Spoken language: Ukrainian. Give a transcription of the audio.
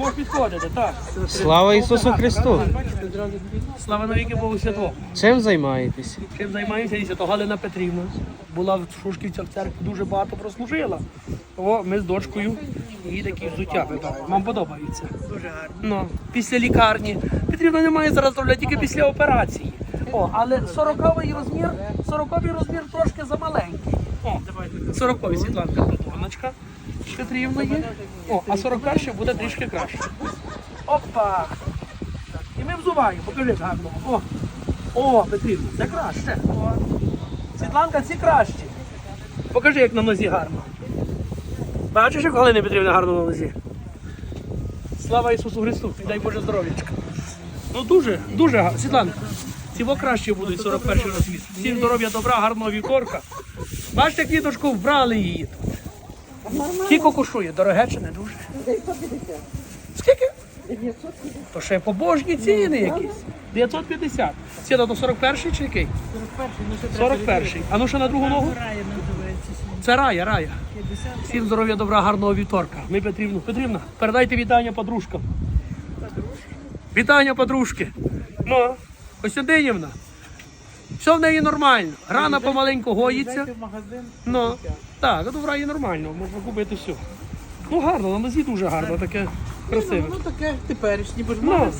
Можеш підходити, так. Слава Ісусу Христу! Слава навіки Богу Святого. Чим займаєтесь? Чим займаємося? Дивіться, то Галина Петрівна була в Шушківцях в церкві, дуже багато прослужила. О, ми з дочкою їй такі взуття. Вам подобається? Дуже гарно. Ну, після лікарні. Петрівна не має зараз роблять тільки після операції. О, але 40-й розмір, 40-й розмір трошки замаленький. О, 40-й Світланка Платоночка Петрівна є. О, а 41 ще буде трішки краще. Опа! І ми взуваємо, покажи гарно. О, о, Петрівна, це краще. О. Світланка, ці кращі. Покажи, як на нозі гарно. Бачиш, як Галина Петрівна гарно на нозі? Слава Ісусу Христу, і дай Боже здоров'ячка. Ну дуже, дуже гарно. Світланка, ці краще будуть 41 розмір. Всім здоров'я, добра, гарного вівторка. Бачите, квіточку вбрали її тут. Скільки коштує? Дороге чи не дуже? Скільки? То ще побожні ціни якісь. 950. Сіда до 41-й чи який? 41-й. А ну ще на другу ногу? Це рая, рая. Всім здоров'я, добра, гарного вівторка. Ми Петрівну. Петрівна, передайте вітання подружкам. Вітання подружки. Ну, Костянтинівна. Все в неї нормально. Рана помаленьку гоїться. Ну, так, ну в раї нормально, можна купити все. Ну гарно, на нозі дуже гарно, таке красиве. Ну таке теперішнє, бо ж Ну,